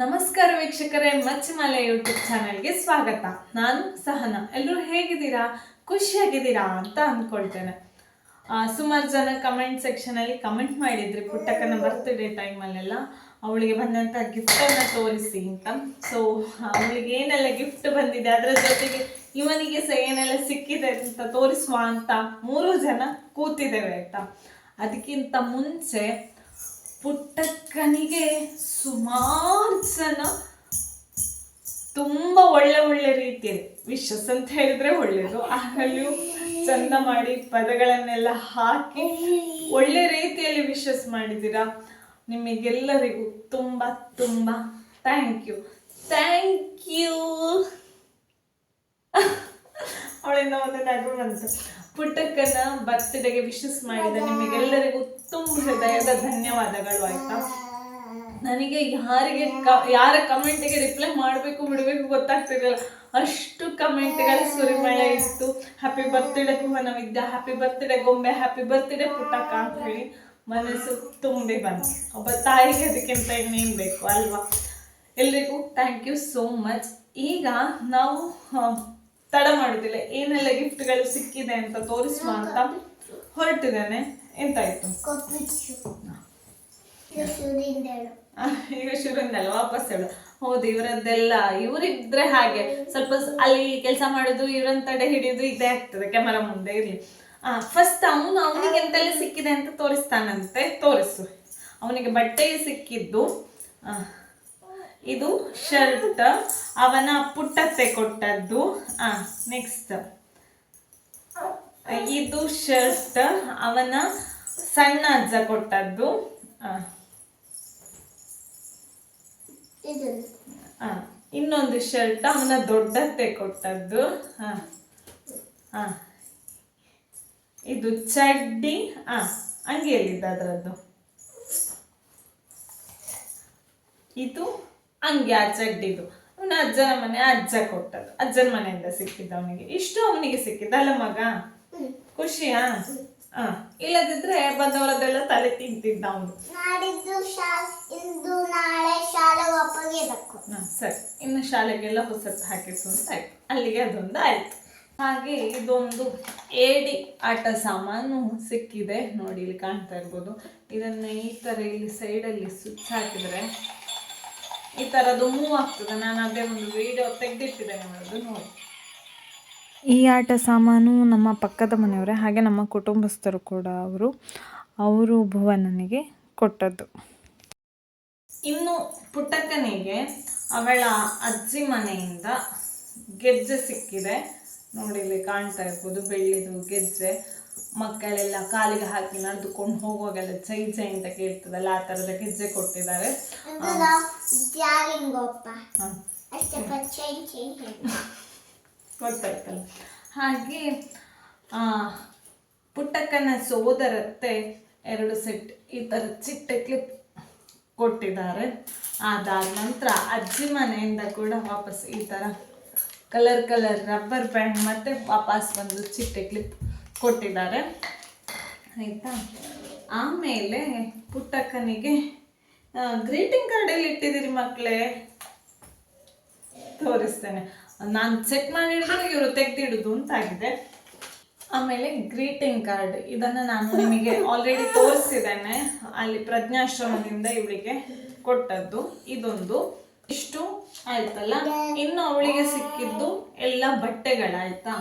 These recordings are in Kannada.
ನಮಸ್ಕಾರ ವೀಕ್ಷಕರೇ, ಮಚ್ಚಮಾಲೆ ಯೂಟ್ಯೂಬ್ ಚಾನೆಲ್ಗೆ ಸ್ವಾಗತ. ನಾನು ಸಹನ. ಎಲ್ಲರೂ ಹೇಗಿದ್ದೀರಾ? ಖುಷಿಯಾಗಿದ್ದೀರಾ ಅಂತ ಅಂದ್ಕೊಳ್ತೇನೆ. ಸುಮಾರು ಜನ ಕಮೆಂಟ್ ಸೆಕ್ಷನಲ್ಲಿ ಕಮೆಂಟ್ ಮಾಡಿದ್ರಿ, ಪುಟ್ಟಕ್ಕನ ಬರ್ತ್ಡೇ ಟೈಮಲ್ಲೆಲ್ಲ ಅವಳಿಗೆ ಬಂದಂಥ ಗಿಫ್ಟನ್ನು ತೋರಿಸಿ ಅಂತ. ಸೊ ಅವಳಿಗೆ ಏನೆಲ್ಲ ಗಿಫ್ಟ್ ಬಂದಿದೆ, ಅದರ ಜೊತೆಗೆ ಇವನಿಗೆ ಸಹ ಏನೆಲ್ಲ ಸಿಕ್ಕಿದೆ ಅಂತ ತೋರಿಸುವ ಅಂತ ಮೂರು ಜನ ಕೂತಿದ್ದೇವೆ ಆಯಿತಾ? ಅದಕ್ಕಿಂತ ಮುಂಚೆ ಪುಟ್ಟಕ್ಕನಿಗೆ ಸುಮಾರು ಜನ ತುಂಬ ಒಳ್ಳೆ ಒಳ್ಳೆ ರೀತಿಯಲ್ಲಿ ವಿಶಸ್ ಅಂತ ಹೇಳಿದ್ರೆ ಒಳ್ಳೇದು. ಆಗಲೂ ಚಂದ ಮಾಡಿ ಪದಗಳನ್ನೆಲ್ಲ ಹಾಕಿ ಒಳ್ಳೆ ರೀತಿಯಲ್ಲಿ ವಿಶಸ್ ಮಾಡಿದ್ದೀರಾ? ನಿಮಗೆಲ್ಲರಿಗೂ ತುಂಬ ತುಂಬ ಥ್ಯಾಂಕ್ ಯು ಥ್ಯಾಂಕ್ ಯು ಅವಳಿಂದ ಒಂದು ನಗು ಬಂತು. ಪುಟ್ಟಕ್ಕನ ಬರ್ತ್ಡೇಗೆ ವಿಶಸ್ ಮಾಡಿದ. ನಿಮಗೆಲ್ಲರಿಗೂ ತುಂಬ ಹೃದಯದ ಧನ್ಯವಾದಗಳು ಆಯ್ತಾ? ನನಗೆ ಯಾರಿಗೆ ಕ- ಯಾರ ಕಮೆಂಟಿಗೆ ರಿಪ್ಲೈ ಮಾಡಬೇಕು ಬಿಡಬೇಕು ಗೊತ್ತಾಗ್ತಿರಲಿಲ್ಲ. ಅಷ್ಟು ಕಮೆಂಟ್ಗಳ ಸುರಿಮಳೆ ಇತ್ತು. Happy birthday Bhuvana Vidya happy birthday ಗೊಂಬೆ. ಹ್ಯಾಪಿ ಬರ್ತ್ಡೇ ಪುಟ್ಟಕ್ಕ ಅಂತ ಹೇಳಿ ಮನಸ್ಸು ತುಂಬಿ ಬಂತು. ಒಬ್ಬ ತಾಯಿಗೆ ಅದಕ್ಕಿಂತ ಇನ್ನೇನು ಬೇಕು ಅಲ್ವಾ? ಎಲ್ರಿಗೂ ಥ್ಯಾಂಕ್ ಯು ಸೋ ಮಚ್ ಈಗ ನಾವು ತಡ ಮಾಡುದಿಲ್ಲ. ಏನೆಲ್ಲ ಗಿಫ್ಟ್ಗಳು ಸಿಕ್ಕಿದೆ ಅಂತ ತೋರಿಸುವ ಅಂತ ಹೊರಟಿದ್ದೇನೆ. ಎಂತಾಯ್ತು? ಈಗ ಶುರುವಿಂದಲ್ಲ ವಾಪಸ್ ಹೇಳು. ಹೌದು ಇವರದ್ದೆಲ್ಲ ಇವರಿದ್ರೆ ಹಾಗೆ. ಸ್ವಲ್ಪ ಅಲ್ಲಿ ಕೆಲಸ ಮಾಡುದು ಇವರನ್ನ ತಡೆ ಹಿಡಿಯುದು ಇದೇ ಆಗ್ತದೆ. ಕ್ಯಾಮರಾ ಮುಂದೆ ಇರ್ಲಿ. ಆ ಫಸ್ಟ್ ಅವನು ಅವನಿಗೆ ಎಂತೆಲ್ಲ ಸಿಕ್ಕಿದೆ ಅಂತ ತೋರಿಸ್ತಾನಂತೆ. ತೋರಿಸು. ಅವನಿಗೆ ಬಟ್ಟೆ ಸಿಕ್ಕಿದ್ದು. ಇದು ಶರ್ಟ್. ಅವನ ಪುಟ್ಟತ್ತೆ ಕೊಟ್ಟದ್ದು. ಆ ನೆಕ್ಸ್ಟ್ ಇದು ಶರ್ಟ್. ಅವನ ಸಣ್ಣ ಅಜ್ಜ ಕೊಟ್ಟದ್ದು. ಇನ್ನೊಂದು ಶರ್ಟ್ ಅವನ ದೊಡ್ಡತ್ತೆ ಕೊಟ್ಟದ್ದು. ಇದು ಚಡ್ಡಿ. ಆ ಅಂಗಿಯಲ್ಲಿದ್ದ ಅದರದ್ದು. ಇದು ಅಂಗಿ ಆ ಚಡ್ಡಿದು ಅವನ ಅಜ್ಜನ ಮನೆ ಅಜ್ಜ ಕೊಟ್ಟದ್ದು. ಅಜ್ಜನ ಮನೆಯಿಂದ ಸಿಕ್ಕಿದ್ದ ಅವನಿಗೆ. ಇಷ್ಟು ಅವನಿಗೆ ಸಿಕ್ಕಿದ್ದ. ಅಲ್ಲ ಮಗ? ಖುಷಿಯಾ? ಆ ಇಲ್ಲದಿದ್ರೆ ಬಂದವರದೆಲ್ಲ ತಲೆ ತಿಂತಿದ್ದ ಅವನು. ಹಾ, ಸರಿ. ಇನ್ನು ಶಾಲೆಗೆಲ್ಲ ಹೊಸತ್ತು ಹಾಕಿಸು ಅಂತ ಆಯ್ತು. ಅಲ್ಲಿಗೆ ಅದೊಂದು ಆಯ್ತು. ಹಾಗೆ ಇದೊಂದು ಏಡಿ ಆಟ ಸಾಮಾನು ಸಿಕ್ಕಿದೆ. ನೋಡಿ ಇಲ್ಲಿ ಕಾಣ್ತಾ ಇರ್ಬೋದು. ಇದನ್ನ ಈ ತರ ಇಲ್ಲಿ ಸೈಡಲ್ಲಿ ಸ್ವಿಚ್ ಹಾಕಿದ್ರೆ ಈ ಥರದ್ದು ಮೂವ್ ಆಗ್ತದೆ. ನಾನು ಅದೇ ಒಂದು ವಿಡಿಯೋ ತೆಗೆದಿಟ್ಟಿದ್ದೇನೆ ಮಾಡೋದು ನೋಡಿ. ಈ ಆಟ ಸಾಮಾನು ನಮ್ಮ ಪಕ್ಕದ ಮನೆಯವರೇ ಹಾಗೆ ನಮ್ಮ ಕುಟುಂಬಸ್ಥರು ಕೂಡ ಅವರು ಅವರು ಭುವನನಿಗೆ ಕೊಟ್ಟದ್ದು. ಇನ್ನು ಪುಟ್ಟಕ್ಕನಿಗೆ ಅವಳ ಅಜ್ಜಿ ಮನೆಯಿಂದ ಗೆಜ್ಜೆ ಸಿಕ್ಕಿದೆ. ನೋಡಿ ಇಲ್ಲಿ ಕಾಣ್ತಾ ಇರ್ಬೋದು ಬೆಳ್ಳಿದು ಗೆಜ್ಜೆ ಮಕ್ಕಳೆಲ್ಲ ಕಾಲಿಗೆ ಹಾಕಿ ನಡೆದುಕೊಂಡು ಹೋಗುವಾಗೆಲ್ಲ ಜೈ ಜೈ ಅಂತ ಕೇಳ್ತದಲ್ಲ ಆ ಥರದ ಗೆಜ್ಜೆ ಕೊಟ್ಟಿದ್ದಾರೆ. ಗೊತ್ತಾಯ್ತಲ್ಲ. ಹಾಗೆ ಆ, ಪುಟ್ಟಕ್ಕನ ಸೋದರತ್ತೆ ಎರಡು ಸೆಟ್ ಈ ಥರ ಚಿಟ್ಟೆ ಕ್ಲಿಪ್ ಕೊಟ್ಟಿದ್ದಾರೆ. ಅದಾದ ನಂತರ ಅಜ್ಜಿ ಮನೆಯಿಂದ ಕೂಡ ವಾಪಸ್ ಈ ಥರ ಕಲರ್ ಕಲರ್ ರಬ್ಬರ್ ಬ್ಯಾಂಡ್ ಮತ್ತು ವಾಪಸ್ ಬಂದು ಚಿಟ್ಟೆ ಕ್ಲಿಪ್ ಕೊಟ್ಟಿದ್ದಾರೆ. ಆಯಿತಾ? ಆಮೇಲೆ ಪುಟ್ಟಕ್ಕನಿಗೆ ಗ್ರೀಟಿಂಗ್ ಕಾರ್ಡಲ್ಲಿ ಇಟ್ಟಿದ್ದೀರಿ ಮಕ್ಕಳೇ ತೋರಿಸ್ತೇನೆ. ನಾನು ಚೆಕ್ ಮಾಡಿದ್ರೆ, ಇವರು ತೆಗೆದಿಡುದು ಅಂತ ಆಗಿದೆ ಆಮೇಲೆ ಗ್ರೀಟಿಂಗ್ ಕಾರ್ಡ್ ಇದನ್ನು ನಾನು ನಿಮಗೆ ಆಲ್ರೆಡಿ ತೋರಿಸಿದ್ದೇನೆ. ಅಲ್ಲಿ ಪ್ರಜ್ಞಾಶ್ರಮದಿಂದ ಇವಳಿಗೆ ಕೊಟ್ಟದ್ದು. ಇದೊಂದು. ಇಷ್ಟು ಆಯ್ತಲ್ಲ? ಇನ್ನು ಅವಳಿಗೆ ಸಿಕ್ಕಿದ್ದು ಎಲ್ಲ ಬಟ್ಟೆಗಳಾಯ್ತಾ?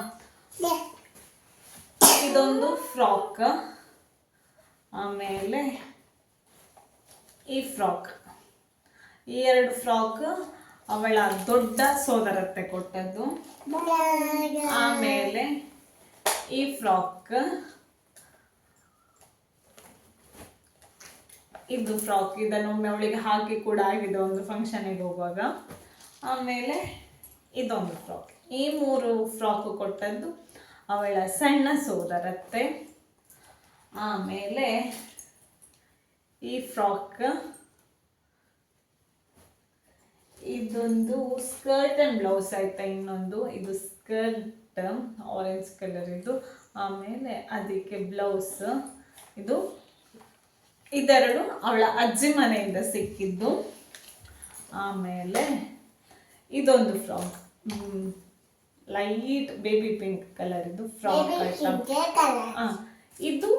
ಇದೊಂದು ಫ್ರಾಕ್. ಆಮೇಲೆ ಈ ಫ್ರಾಕ್. ಈ ಎರಡು ಫ್ರಾಕ್ ಅವಳ ದೊಡ್ಡ ಸೋದರತ್ತೆ ಕೊಟ್ಟದ್ದು. ಆಮೇಲೆ ಈ ಫ್ರಾಕ್ ಇದು ಫ್ರಾಕ್, ಇದನ್ನೊಮ್ಮೆ ಅವಳಿಗೆ ಹಾಕಿ ಕೂಡ ಆಗಿದೆ ಒಂದು ಫಂಕ್ಷನಿಗೆ ಹೋಗುವಾಗ. ಆಮೇಲೆ ಇದೊಂದು ಫ್ರಾಕ್. ಈ ಮೂರು ಫ್ರಾಕ್ ಕೊಟ್ಟದ್ದು ಅವಳ ಸಣ್ಣ ಸೋದರತ್ತೆ. ಆಮೇಲೆ ಈ ಫ್ರಾಕ್, ಇದೊಂದು ಸ್ಕರ್ಟ್ ಆ್ಯಂಡ್ ಬ್ಲೌಸ್ ಆಯ್ತಾ ಇನ್ನೊಂದು? ಇದು ಸ್ಕರ್ಟ್ ಆರೆಂಜ್ ಕಲರ್ ಇದು ಆಮೇಲೆ ಅದಕ್ಕೆ ಬ್ಲೌಸ್ ಇದು ಇದೆರಡು ಅವಳ ಅಜ್ಜಿ ಮನೆಯಿಂದ ಸಿಕ್ಕಿದ್ದು. ಆಮೇಲೆ ಇದೊಂದು frock. Light baby pink colour ಇದು ಫ್ರಾಕ್ ಇದು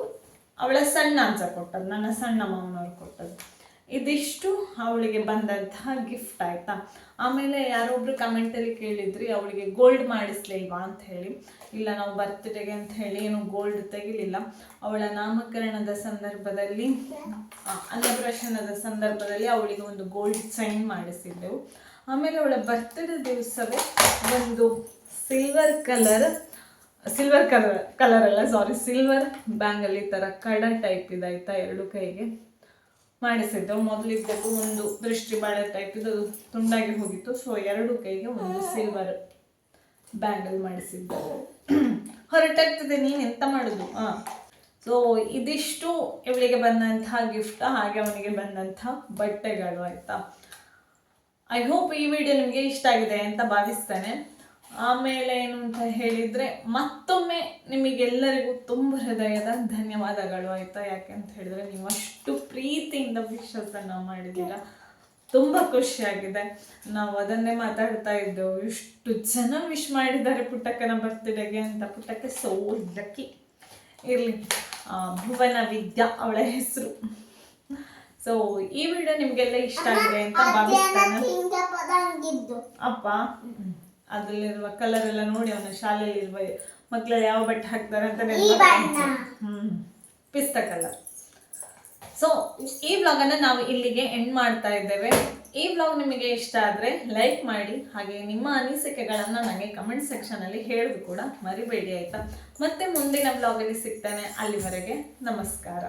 ಅವಳ ಸಣ್ಣ ಅಜ್ಜ ಕೊಟ್ಟದ್ದು ನನ್ನ ಸಣ್ಣ ಮಾವನವ್ರು ಕೊಟ್ಟದ್ದು. ಇದಿಷ್ಟು ಅವಳಿಗೆ ಬಂದಂತಹ ಗಿಫ್ಟ್ ಆಯ್ತಾ? ಆಮೇಲೆ ಯಾರೊಬ್ರು ಕಮೆಂಟಲ್ಲಿ ಕೇಳಿದ್ರಿ, ಅವಳಿಗೆ ಗೋಲ್ಡ್ ಮಾಡಿಸ್ಲಿಲ್ವಾ ಅಂತ ಹೇಳಿ. ಇಲ್ಲ, ನಾವು ಬರ್ತ್ಡೇಗೆ ಅಂತ ಹೇಳಿ ಏನು ಗೋಲ್ಡ್ ತೆಗಿಲಿಲ್ಲ. ಅವಳ ನಾಮಕರಣದ ಸಂದರ್ಭದಲ್ಲಿ ಅನ್ನಪ್ರಾಶನದ ಸಂದರ್ಭದಲ್ಲಿ ಅವಳಿಗೆ ಒಂದು ಗೋಲ್ಡ್ ಚೈನ್ ಮಾಡಿಸಿದ್ದೆವು. ಆಮೇಲೆ ಅವಳ ಬರ್ತ್ಡೇ ದಿವಸವೇ ಒಂದು silver colour silver colour colour ಅಲ್ಲ ಸಾರಿ ಸಿಲ್ವರ್ ಬ್ಯಾಂಗಲ್ ಈ ಥರ ಕಡ ಟೈಪ್ ಇದಾಯ್ತಾ ಎರಡು ಕೈಗೆ. ಮಾಡಿಸಿದ್ದೆವು ಮೊದಲಿದ್ದಕ್ಕೂ ಒಂದು ದೃಷ್ಟಿ ಬಾಳೆ ಟೈಪ್ ಇದು ತುಂಡಾಗಿ ಹೋಗಿತ್ತು. ಸೊ ಎರಡು ಕೈಗೆ ಒಂದು ಸಿಲ್ವರ್ ಬ್ಯಾಂಗಲ್ ಮಾಡಿಸಿದ್ದೆ. ಹೊರಟಾಗ್ತದೆ, ನೀನು ಎಂತ ಮಾಡೋದು? ಹಾಂ ಸೊ ಇದಿಷ್ಟು ಇವಳಿಗೆ ಬಂದಂತಹ ಗಿಫ್ಟ್ ಹಾಗೆ ಅವನಿಗೆ ಬಂದಂತಹ ಬಟ್ಟೆಗಳು ಆಯಿತಾ. ಐ ಹೋಪ್ ಈ ವಿಡಿಯೋ ನಿಮಗೆ ಇಷ್ಟ ಆಗಿದೆ ಅಂತ ಭಾವಿಸ್ತೇನೆ. ಆಮೇಲೆ ಏನು ಅಂತ ಹೇಳಿದರೆ ಮತ್ತೊಮ್ಮೆ ನಿಮಗೆಲ್ಲರಿಗೂ ತುಂಬ ಹೃದಯದ ಧನ್ಯವಾದಗಳು ಆಯಿತಾ? ಯಾಕೆ ಅಂತ ಹೇಳಿದ್ರೆ ನೀವು ಅಷ್ಟು ಪ್ರೀತಿಯಿಂದ ವಿಶ್ವಾಸನ ಮಾಡಿದ್ದೀರಾ? ತುಂಬ ಖುಷಿಯಾಗಿದೆ. ನಾವು ಅದನ್ನೇ ಮಾತಾಡ್ತಾ ಇದ್ದೆವು. ಇಷ್ಟು ಜನ ವಿಶ್ ಮಾಡಿದ್ದಾರೆ ಪುಟ್ಟಕ್ಕನ ಬರ್ತ್ಡೇಗೆ ಅಂತ. ಪುಟ್ಟಕ್ಕೆ ಸೋ ಲಕ್ಕಿ. ಇರಲಿ. ಭುವನ ವಿದ್ಯಾ ಅವಳ ಹೆಸರು. ಸೊ ಈ ವಿಡಿಯೋ ನಿಮಗೆಲ್ಲ ಇಷ್ಟ ಆಗಿದೆ ಅಂತ ಭಾವಿಸ್ತೇನೆ. ಅಪ್ಪ. ಅದರಲ್ಲಿರುವ ಕಲರ್ ಎಲ್ಲ ನೋಡಿ ಅವನ ಶಾಲೆಯಲ್ಲಿರುವ ಮಕ್ಕಳು ಯಾವ ಬಟ್ಟೆ ಹಾಕ್ತಾರೆ ಅಂತ ಹ್ಞೂ ಪಿಸ್ತ ಹ್ಮ್. ಪಿಸ್ತಾ ಕಲರ್ ಸೊ ಈ ವ್ಲಾಗನ್ನು ಅನ್ನ ನಾವು ಇಲ್ಲಿಗೆ ಎಂಡ್ ಮಾಡ್ತಾ ಇದ್ದೇವೆ. ಈ ವ್ಲಾಗ್ ನಿಮಗೆ ಇಷ್ಟ ಆದ್ರೆ ಲೈಕ್ ಮಾಡಿ ಹಾಗೆ ನಿಮ್ಮ ಅನಿಸಿಕೆಗಳನ್ನು ನನಗೆ ಕಮೆಂಟ್ ಸೆಕ್ಷನ್ ಅಲ್ಲಿ ಹೇಳೋದು ಕೂಡ ಮರಿಬೇಡಿ ಆಯಿತಾ? ಮತ್ತೆ ಮುಂದಿನ ವ್ಲಾಗಲ್ಲಿ ಸಿಗ್ತಾನೆ. ಅಲ್ಲಿವರೆಗೆ ನಮಸ್ಕಾರ.